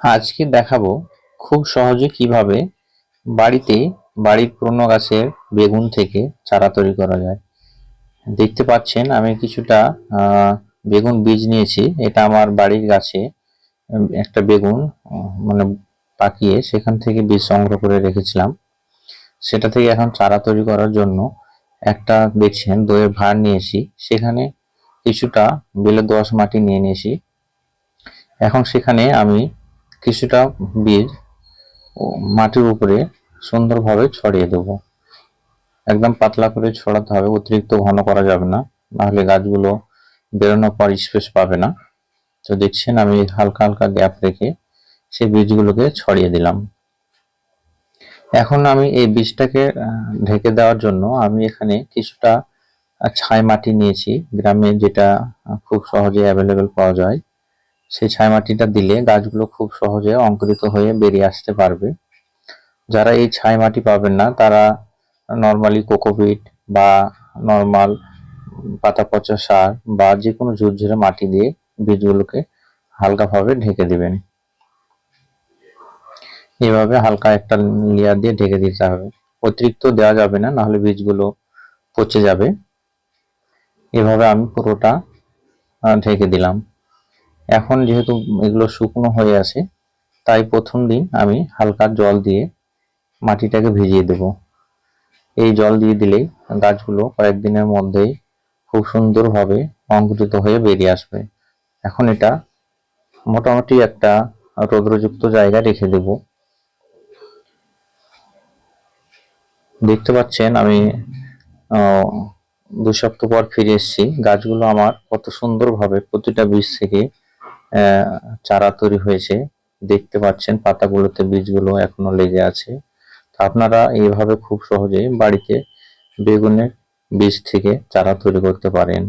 আজকে দেখাবো খুব সহজে কীভাবে বাড়িতে বাড়ির পুরনো গাছের বেগুন থেকে চারা তৈরি করা যায়। দেখতে পাচ্ছেন, আমি কিছুটা বেগুন বীজ নিয়েছি। এটা আমার বাড়ির গাছে একটা বেগুন মানে পাকিয়ে সেখান থেকে বীজ সংগ্রহ করে রেখেছিলাম। সেটা থেকে এখন চারা তৈরি করার জন্য একটা দেখছেন, দইয়ের ভাঁড় নিয়েছি। সেখানে কিছুটা বেলে দোআঁশ মাটি নিয়ে নিয়েছি। এখন সেখানে আমি কিছুটা বীজ মাটির উপরে সুন্দরভাবে ছড়িয়ে দেবো। একদম পাতলা করে ছড়াতে হবে, অতিরিক্ত ঘন করা যাবে না, নাহলে গাছগুলো বেরোনোর পর স্পেস পাবে না। তো দেখছেন, আমি হালকা হালকা গ্যাপ রেখে সেই বীজগুলোকে ছড়িয়ে দিলাম। এখন আমি এই বীজটাকে ঢেকে দেওয়ার জন্য আমি এখানে কিছুটা ছাই মাটি নিয়েছি। গ্রামে যেটা খুব সহজে অ্যাভেলেবেল পাওয়া যায়। সেই ছাই মাটিটা দিলে গাছগুলো খুব সহজে অঙ্কুরিত হয়ে বেরিয়ে আসতে পারবে। যারা এই ছাই মাটি পাবেন না, তারা নর্মালি কোকোপিট বা নর্মাল পাতা পচা সার বা যে কোনো ঝুরঝুরে মাটি দিয়ে বীজগুলোকে হালকাভাবে ঢেকে দিবেন। এভাবে হালকা একটা লেয়ার দিয়ে ঢেকে দিতে হবে। অতিরিক্ত দেওয়া যাবে না, নাহলে বীজগুলো পচে যাবে। এভাবে আমি পুরোটা ঢেকে দিলাম। এখন যেহেতু এগুলো শুকনো হয়ে আছে, তাই প্রথম দিন আমি হালকা জল দিয়ে মাটিটাকে ভিজিয়ে দেব। এই জল দিয়ে দিলেই গাছগুলো কয়েকদিনের মধ্যেই খুব সুন্দরভাবে অঙ্কুরিত হয়ে বেরিয়ে আসবে। এখন এটা মোটামুটি একটা রৌদ্রযুক্ত জায়গায় রেখে দেব। দেখতে পাচ্ছেন আমি দু সপ্তাহ পর ফিরে এসেছি। গাছগুলো আমার কত সুন্দরভাবে প্রতিটা বীজ থেকে চারা তৈরি হয়েছে। দেখতে পাচ্ছেন, পাতাগুলোতে বীজগুলো এখনও লেগে আছে। তো আপনারা এইভাবে খুব সহজে বাড়িতে বেগুনের বীজ থেকে চারা তৈরি করতে পারেন।